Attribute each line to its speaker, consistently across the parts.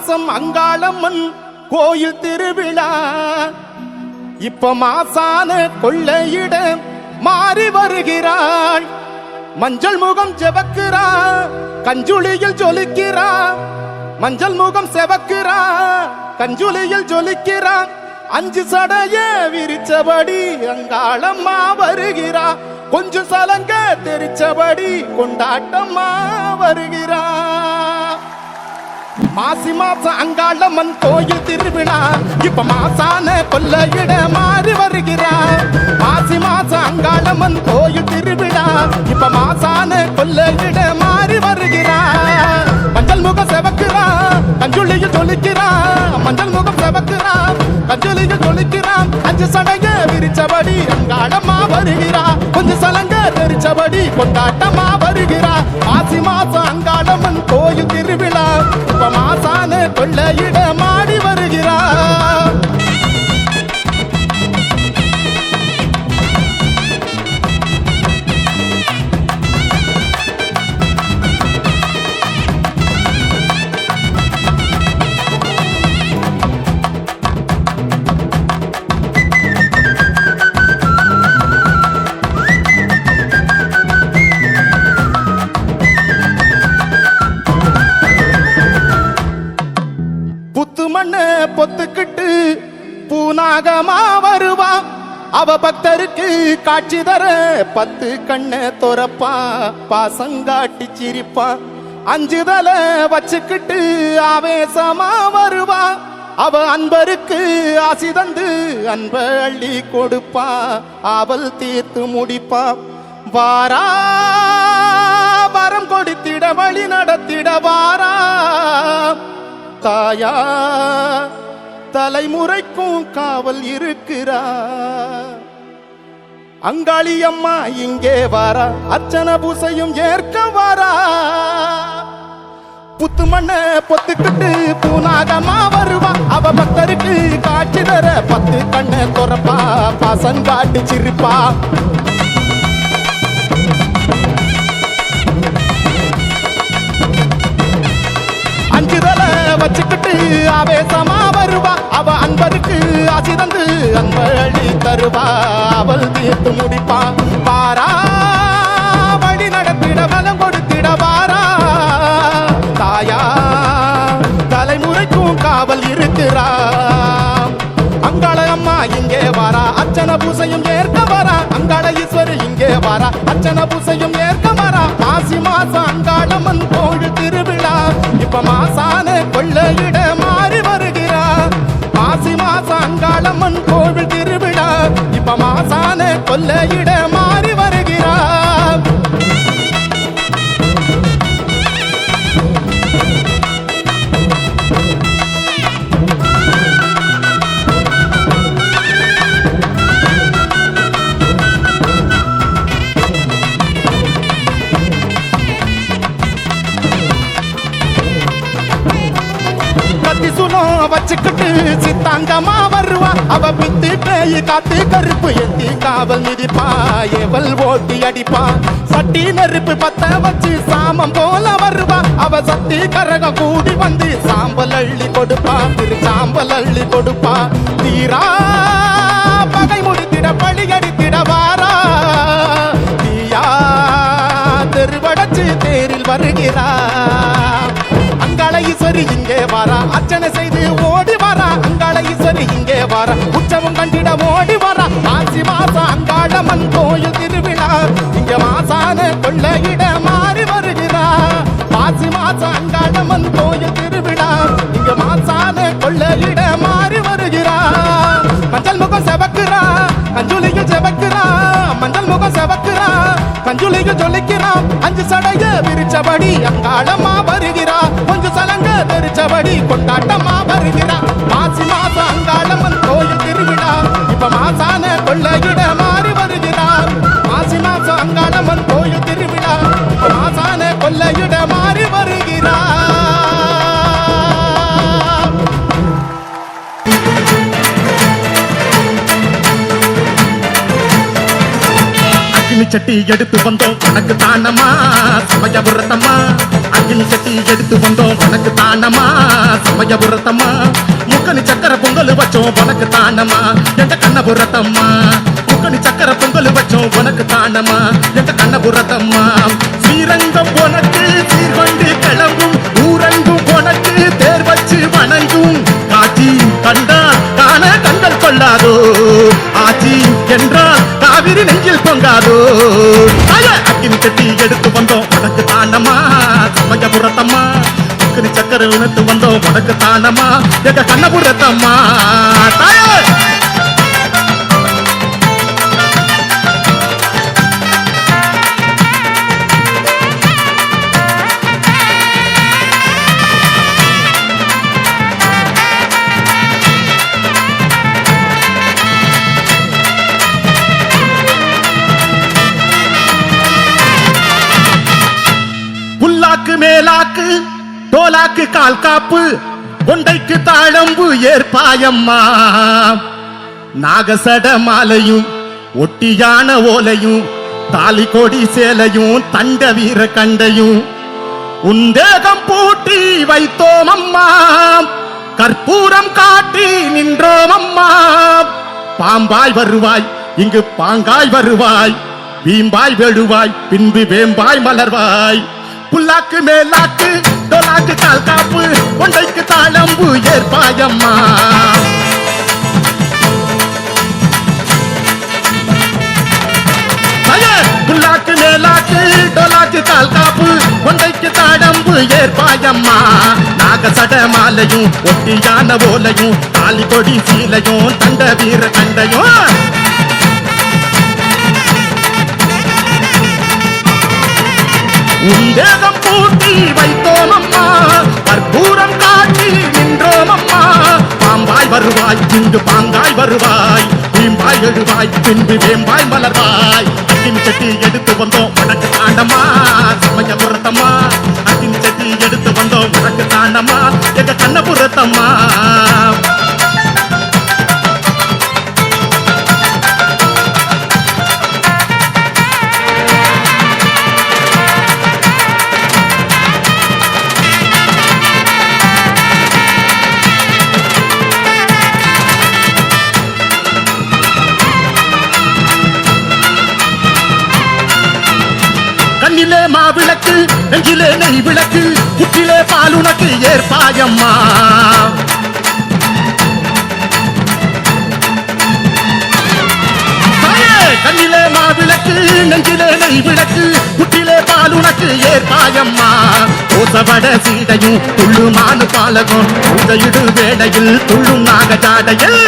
Speaker 1: மாசம் அங்காளம்மன் கோயில் திருவிழா. இப்ப மாசான கொள்ளையிட மாறி வருகிறாள். மஞ்சள் முகம் செவக்கிறா கஞ்சுளியில் ஜொலிக்கிறா. மஞ்சள் முகம் செவக்கிறா கஞ்சுளியில் ஜொலிக்கிறா. அஞ்சு சடைய விரிச்சபடி அங்காளம்மா வருகிறா. கொஞ்சம் சலங்க தெரிச்சபடி கொண்டாட்டம்மா வருகிறா. மாசி மாசம் அங்காளம்மன் கோயில் திருவிழா. இப்ப மாசான கொல்லையிட மாறி வருகிறார். மாசி மாசம் அங்காளம்மன் கோயில் திருவிழா. இப்ப மாசான கொல்லையிட மாறி வருகிறார். மஞ்சள் முகம் செவக்குறா கஞ்சுள்ளியில் ஜொலிக்கிறா மஞ்சள் முகம் செவக்கிறா கஞ்சலிங்க ஜொலிக்கிறா அஞ்சு சடங்க விரிச்சபடி அங்காடமா வருகிறா. கொஞ்சம் சலங்க தெரிச்சபடி கொண்டாட்டமா வருகிறா. மாசி மாசம் அங்காடமன் கோயில் திருவிழா. இப்ப மாசான கொள்ளையிட மாடி வருகிறா. அவ பக்தருக்கு காட்சி தர பத்து கண்ணை துறப்பா பாசங்காட்டி சிரிப்பா. அஞ்சு தலை வச்சுக்கிட்டு ஆவேசமா வருவா. அவ அன்பருக்கு ஆசி தந்து அன்ப அள்ளி கொடுப்பா. அவள் தீர்த்து முடிப்பா. வாரா வரம் கொடுத்திட வழி நடத்திட வாரா. தாயா தலைமுறைக்கும் காவல் இருக்கிறார். அங்காளி அம்மா இங்கே வாரா அர்ச்சன பூசையும் ஏற்க வாரா. புத்து மண்ண பொத்துக்கிட்டு பூனாகமா வருவா. அவ பக்தருக்கு காட்சி தர பத்து கண்ண துறப்பா பாசங்காட்டு சிரிப்பா. அஞ்சு தலை வச்சுக்கிட்டு ஆவேசா அன்பருக்கு தந்து அன்பழி தருவா அவள் தீர்த்து முடிப்பான். பாரா வழி நடத்திட வலம் கொடுத்திட வாரா. தாயா தலைமுறைக்கும் காவல் இருக்கிறா. அங்காள அம்மா இங்கே வாரா அர்ச்சன பூசையும் ஏற்க வரா. அங்காள ஈஸ்வரி இங்கே வாரா அர்ச்சன பூசையும் ஏற்க வரா. மாசி மாசம் அங்காளம்மன் கோவில் திருவிழா. இப்ப மாசான கொள்ளையிட மாறி இப்ப கொல்லையிட காத்து கருப்பு எந்தி காவல் மிதிப்பா எவள் ஓட்டி அடிப்பா? சட்டி நெருப்பு பத்த வச்சு சாமம் போல வருவா. அவ சத்தி கரகம் கூடி வந்து சாம்பல் அள்ளி கொடுப்பா. திரு சாம்பல் அள்ளி கொடுப்பா. தீரா பகை முடித்திட பழி அடித்திட வாரா. தீயா தெருவடைச்சு தேரில் வருகிறா. அங்காள ஈஸ்வரி இங்கே வாரா. அர்ச்சனை செய்து ஓடி வாரா. அங்காள ஈஸ்வரி இங்கே வாரா. ஓடி வர மாசி மாசம் அங்காளம்மன் கோயில் திருவிழா. இங்க மாசான கொள்ளையிட மாறி வருகிறா. மாசி மாசம் அங்காளம்மன் கோயில் திருவிழா. இங்க மாசான கொள்ளையிட மாறி வருகிறா. மஞ்சள் முகம் செவக்குறா கஞ்சுலியில் செவக்குறா. மஞ்சள் முகம் செவக்குறா கஞ்சுலியில் ஜொலிக்கிறா. அஞ்சு சடைய விரிச்சபடி அங்காளம்மா வருகிறா. கொஞ்சம் சலங்க தெரிச்சபடி கொண்டாட்டமா வருகிறா.
Speaker 2: சட்டி எடுத்து வந்தோம். உனக்கு தானமா சமயபுரத்தம்மா அக்னி சட்டி எடுத்து வந்தோம். உனக்கு தானமா சமயபுரத்தம்மா முக்கணி சக்கர பொங்கல் வச்சோம். உனக்கு தானமா எங்க கண்ணபுரத்தம்மா முக்கணி சக்கர பொங்கல் வச்சோம். உனக்கு தானமா எங்க கண்ணபுரத்தம்மா ஸ்ரீரங்கம் உனக்கு சீர்கொண்டு கிளம்பும். ஊரங்கும் உனக்கு தேர் வச்சு வணங்கும். காட்சி கண்டா காண கண்கள் கொள்ளாதோ? ஆச்சி என்றால் காவிரி நெஞ்சில் பொங்காதோ அக்கினி கட்டி எடுத்து வந்தோம் உனக்கு தாண்டமா சமயபுரத்தம்மா அக்கினி சக்கரை இழுத்து வந்தோம் உனக்கு தாண்டமா எங்க கண்ணபுரத்தம்மா. தாயே! தோலாக்கு கால் காப்பு கொண்டைக்கு தாழம்பு ஏற்பாயம்மா. நாகசட மாலையும் ஒட்டியான ஓலையும் தாலி கொடி சேலையும் தண்ட வீர கண்டையும். உந்தேகம் பூட்டி வைத்தோம் அம்மா கற்பூரம் காட்டி நின்றோம் அம்மா பாம்பாய் வருவாய் இங்கு பாங்காய் வருவாய். வீம்பாய் வெழுவாய் பின்பு வேம்பாய் மலர்வாய். புல்லாக்கு மேலாக்கு தாளம்பு ஏற்பாயம்மா. புல்லாக்கு மேலாக்கு டோலாக்கு கால் காப்பு கொண்டைக்கு தாடம்பு ஏற்பாயம்மா. நாகசட மாலையும் ஒட்டியான ஓலையும் தாலி கொடி சீலையும் தண்ட வீர கண்டையும். உந்தேகம் பூட்டி வைத்தோம் அம்மா கற்பூரம் காட்டி நின்றோம் அம்மா பாம்பாய் வருவாய் இங்கு பாங்காய் வருவாய். வீம்பாய் எழுவாய் பின்பு வேம்பாய் மலர்வாய். அக்கின் சட்டி எடுத்து வந்தோம் உனக்கு தாண்டமா சமயபுரத்தம்மா அக்கின் சட்டி எடுத்து வந்தோம் உனக்கு தாண்டமா எங்க கண்ணபுரத்தம்மா. மாவிளக்கு நெஞ்சிலே நெய் விளக்கு புற்றிலே பாலுனக்கு ஏற்பாயம்மா. கண்ணிலே மாவிளக்கு நெஞ்சிலே நெய் விளக்கு குட்டிலே பால் உனக்கு ஏற்பாயம்மா. ஓசவட சீடையும் துள்ளுமானு பாலகம் உதையிடு வேளையில் துள்ளும் நாக ஜாடையில்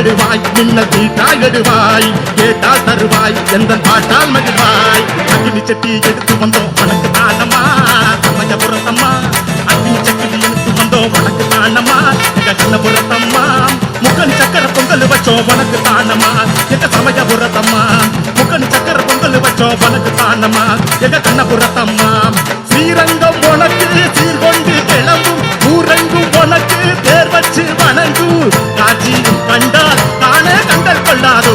Speaker 2: காத்தாய் எடுவாய் தாகடுவாய் கேட்டா தருவாய் எந்த பாட்டால் மகிழ்வாய். அக்னி சட்டி எடுத்து வந்தோம் உனக்கு தானம்மா சமயபுரத்தம்மா அக்னி சட்டி எடுத்து வந்தோம் உனக்கு தானம்மா எங்க கண்ணபுரத்தம்மா முக்கன் சக்கர பொங்கல் வச்சோம் உனக்கு தானம்மா எங்க சமயபுரத்தம்மா முக்கன் சக்கர பொங்கல் வச்சோம் உனக்கு தானம்மா எங்க கண்ணபுரத்தம்மா ஸ்ரீரங்கம் உனக்கு சீர்கொண்டு கிளம்பும். ஊரங்கும் உனக்கு தேர் வச்சு வணங்கும். காட்சியும் கண்டா கண்டல் கொள்ளாதோ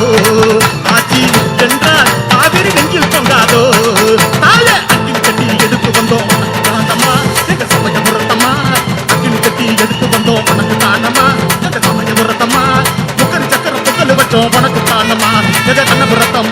Speaker 2: ஆட்சி என்றால் காவிரி நெஞ்சில் கொண்டாதோ தாய அக்கினி கட்டி எடுத்து வந்தோம். உனக்கு தானம்மா எங்க சமயபுரத்தம்மா அக்கினி கட்டி எடுத்து வந்தோம். உனக்கு தானம்மா எங்க சமயபுரத்தம்மா முக்கரி சக்கர புக்கல் வச்சோம் உனக்கு தானம்மா எங்க கண்ணபுரத்தம்மா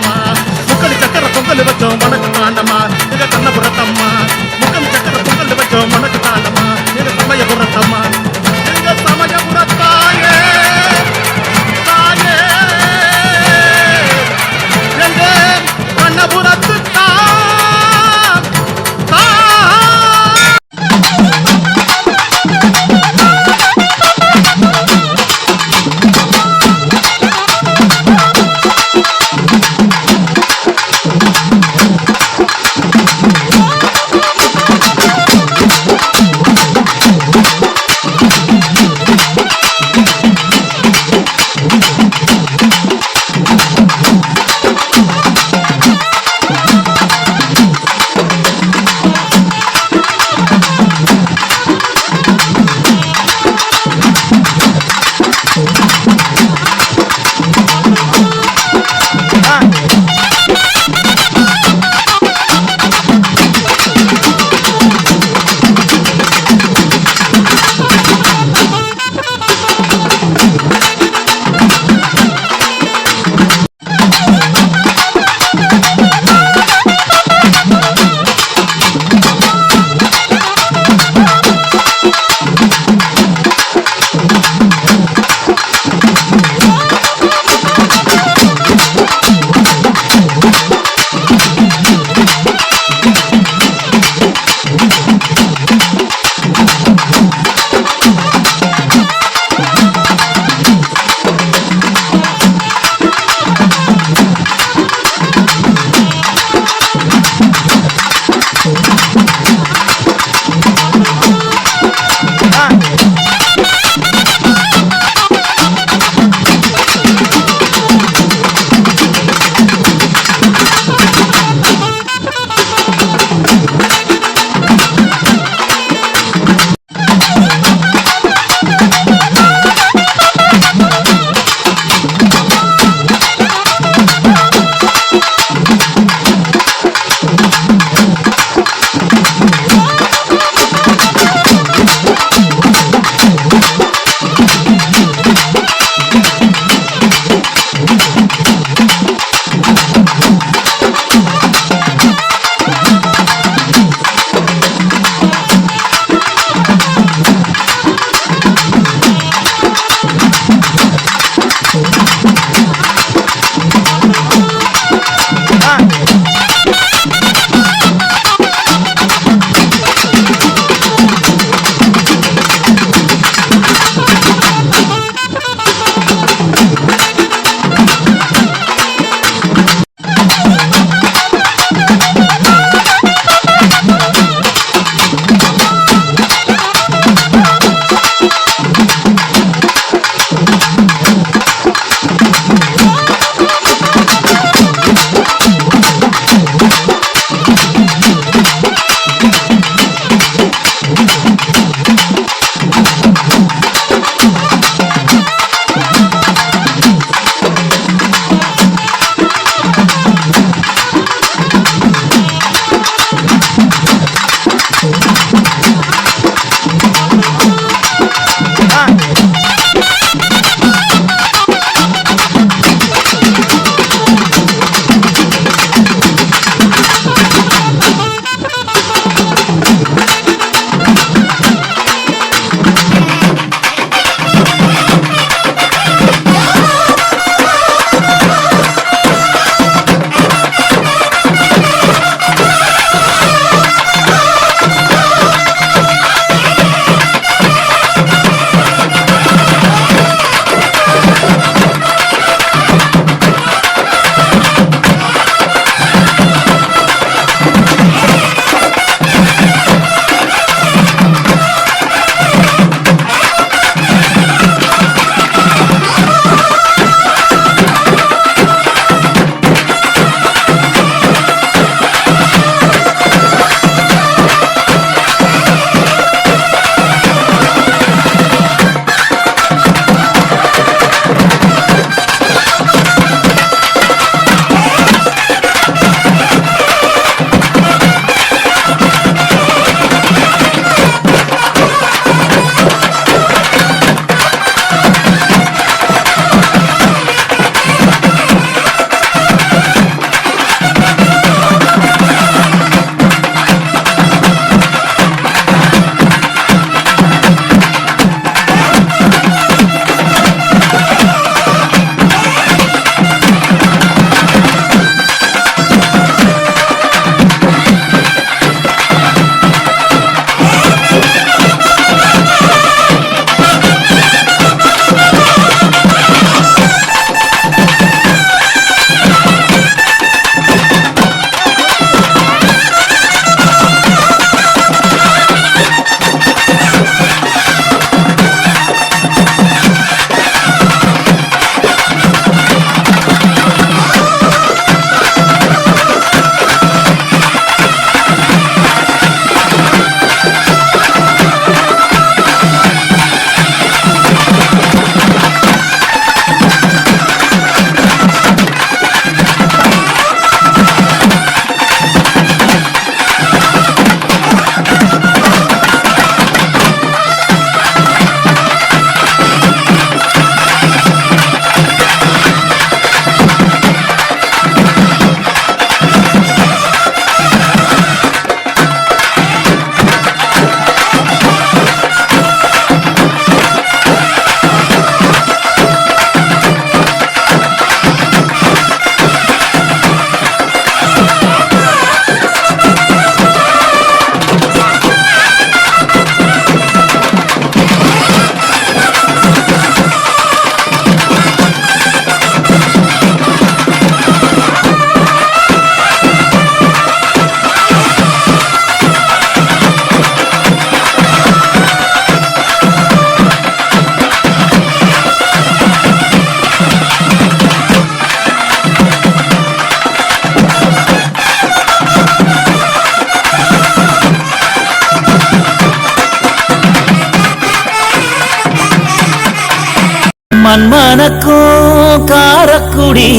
Speaker 3: மண்மனக்கும் காரக்குடி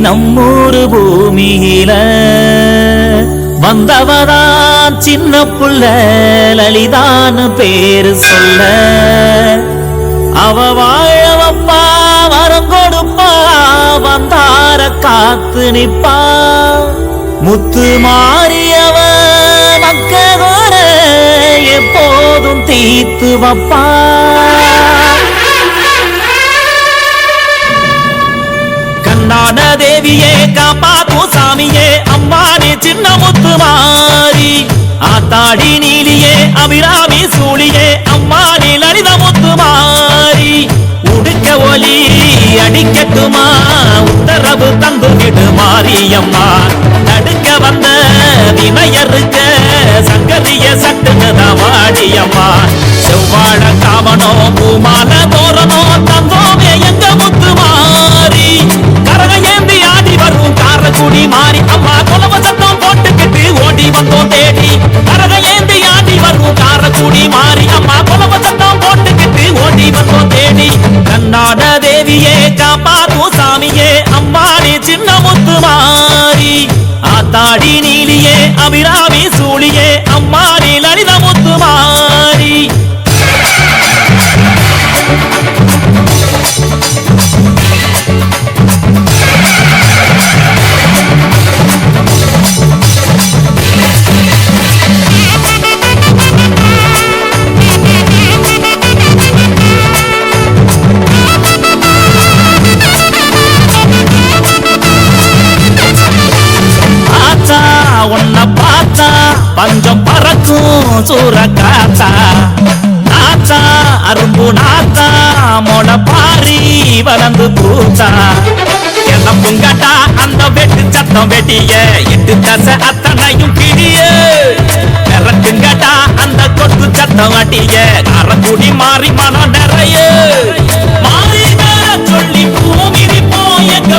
Speaker 3: நம்மூரு பூமியில. வந்தவதான் சின்ன புள்ள லலிதான்னு பேரு சொல்ல. அவ வாழ வப்பா வரம் கொடுப்பா வந்தார காத்து நிப்பா. முத்து மாறியவ மக்களோட எப்போதும் தீத்து வப்பா. தேவியே காப்பாத்தும் சாமியே அம்மானே சின்ன முத்து மாறி. ஆத்தாடி நீலியே அபிராமி சூழியே அம்மானே லலித முத்து மாறி. உடுக்க ஒலி அடிக்கட்டுமா உத்தரவு தந்து விடு மாரியம்மா. நடுக்க வந்த வினையருக்க சங்கதிய சட்டுனத வாடியம்மா. செவ்வாழ காமனோ பூமான தோரணோ தந்தோமே எங்க வரும் மாறி அம்மா கொலவ சத்தம் போட்டுக்கிட்டு ஓடி வந்தோம் தேடி. கரக ஏந்தி ஆடி வரும் கார காரக்குடி மாறி அம்மா கொலவ சத்தம் போட்டுக்கிட்டு ஓடி வந்தோம் தேடி. கண்ணாட தேவியே காப்பாத்தும் சாமியே அம்மாடி சின்ன முத்து மாறி. ஆத்தாடி நீலியே அபிரா நாத்தா பாரி வளர்ந்து பூத்தா என்ன புங்கட்டா அந்த வெட்டு சத்தம் வெட்டிய எட்டு தசை அத்தனையும் கிடிய மிரட்டுங்கட்டா அந்த கொத்து சத்தம் அட்டிய அறக்குடி மாறி மனம் நிறைய. மாறி சொல்லி பூமி போய் எங்க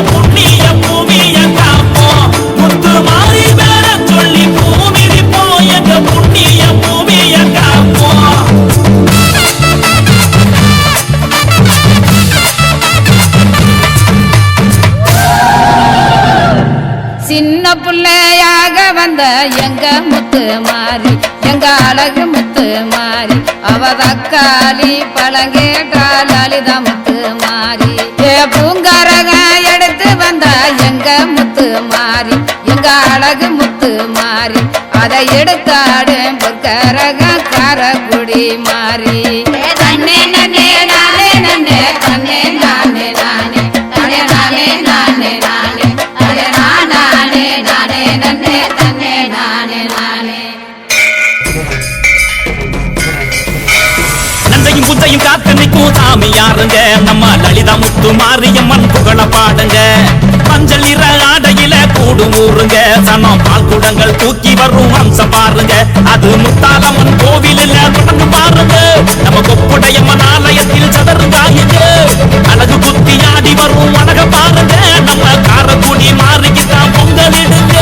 Speaker 4: சின்ன பிள்ளையாக வந்த எங்க முத்து மாறி எங்க அழகு முத்து மாறி அவ தக்காளி பழங்கேட்டால் லலித முத்து மாறி. ஏ பூங்கரக எடுத்து வந்த எங்க முத்து மாறி எங்க அழகு முத்து மாறி அதை எடுத்தாடு பொக்கரக காரக்குடி மாறி.
Speaker 3: எப்பையும் காத்து நிற்கும் சாமி யாருங்க? நம்ம லலிதா முத்து மாரியம்மன் புகழ பாடுங்க. மஞ்சள் இற ஆடையில கூடு ஊருங்க. சனம் பால் குடங்கள் தூக்கி வரும் வம்சம் பாருங்க. அது முத்தாலம்மன் கோவிலில் தொடர்ந்து பாருங்க. நம்ம கொப்புடையம்மன் ஆலயத்தில் சதறுவாங்க அழகு குத்தி ஆடி வரும் அழக பாருங்க. நம்ம காரக்குடி மாறிக்கிட்டான் பொங்கல் இடுங்க.